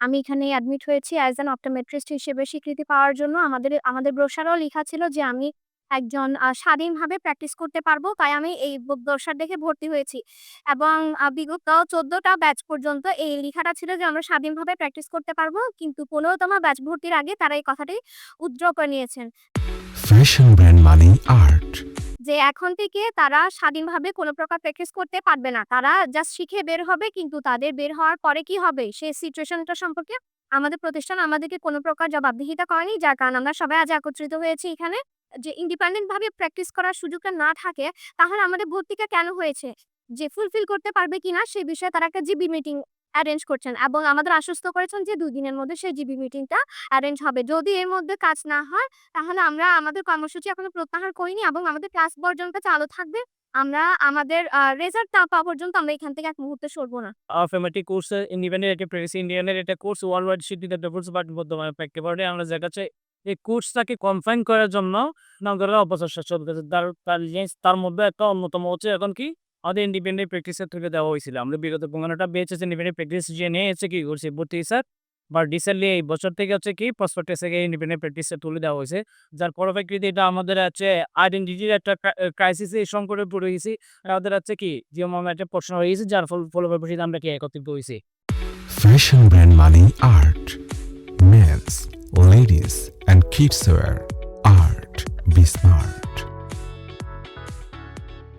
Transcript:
আমি এখানে অ্যাডমিট হয়েছি অ্যাজ অ্যান অপটোমেট্রিস্ট হিসেবে স্বীকৃতি পাওয়ার জন্য আমাদের আমাদের ব্রোসারও লেখা ছিল যে আমি একজন স্বাধীনভাবে প্র্যাকটিস করতে পারব। তাই আমি এই ব ব্রোশার দেখে ভর্তি হয়েছি। এবং বিগত ১৪ টা ব্যাচ পর্যন্ত এই লেখাটা ছিল যে আমরা স্বাধীনভাবে প্র্যাকটিস করতে পারব। কিন্তু ১৫ তম ব্যাচ ভর্তির আগে তারা এই কথাটি উইথড্র করে নিয়েছেন। ফ্যাশন ব্র্যান্ড মানেই আর্ট এখন থেকে তারা স্বাধীনভাবে কোনো প্রকার প্র্যাকটিস করতে পারবে না। তারা জাস্ট শিখে বের হবে, কিন্তু তাদের বের হওয়ার পরে কি হবে সেই সিচুয়েশনটা সম্পর্কে আমাদের প্রতিষ্ঠান আমাদেরকে কোনো প্রকার জবাবদিহিতা করেনি। যার কারণে আমরা সবাই আজ একত্রিত হয়েছি এখানে। যে ইন্ডিপেন্ডেন্ট ভাবে প্র্যাকটিস করার সুযোগটা না থাকে, তাহলে আমাদের ভর্তিটা কেন হয়েছে? যে ফুলফিল করতে পারবে কিনা, সে বিষয়ে তারা একটা জিবি মিটিং অ্যারেঞ্জ করছেন এবং আমাদের আশ্বস্ত করেছেন যে ২ দিনের মধ্যে সেই জিবি মিটিংটা অ্যারেঞ্জ হবে। যদি এর মধ্যে কাজ না হয়, তাহলে আমরা আমাদের কর্মসূচি এখনও প্রত্যাহার করিনি এবং আমাদের ক্লাস পর্যন্ত চালু থাকবে। আমরা আমাদের রেজাল্ট না পাওয়া পর্যন্ত আমরা এখান থেকে এক মুহূর্তে সরব না। affirmative কোর্স independent একটা প্রেস ইন্ডিয়ানের একটা কোর্স ওয়ার্ল্ড স্বীকৃত একটা কোর্স বাট বর্তমানে প্রেক্ষাপটে আমরা দেখাচ্ছে এই কোর্সটাকে কনফাইন করার জন্য নগরের অপচেষ্টা চলতেছে তার তার মধ্যে একটা অন্যতম হচ্ছে এখন কি আমাদের ইন্ডিপেন্ডেন্ট প্র্যাকটিসের থেকে দেওয়া হয়েছিল। আমরা বিগত পনেরোটা বেচ আছে ইন্ডিপেন্ডেন্ট প্র্যাকটিস যে নিয়ে এসে কি করছে ভর্তি স্যার বা রিসেন্টলি এই বছর থেকে হচ্ছে কি প্রসপেক্টাস থেকে ইন্ডিপেন্ডেন্ট প্র্যাকটিসে তুলে দেওয়া হয়েছে। যার পরবর্তীতে এটা আমাদের হচ্ছে আইডেন্টিটির একটা ক্রাইসিসে সংকটে পড়ে গেছি। আমাদের হচ্ছে কি যে যেমন একটা প্রশ্ন হয়ে গেছে, যার ফল, ফলপ্রসূ আমরা কি একত্রিত হয়েছি? ফ্যাশন ব্র্যান্ড মানেই art men's ladies and kids wear art B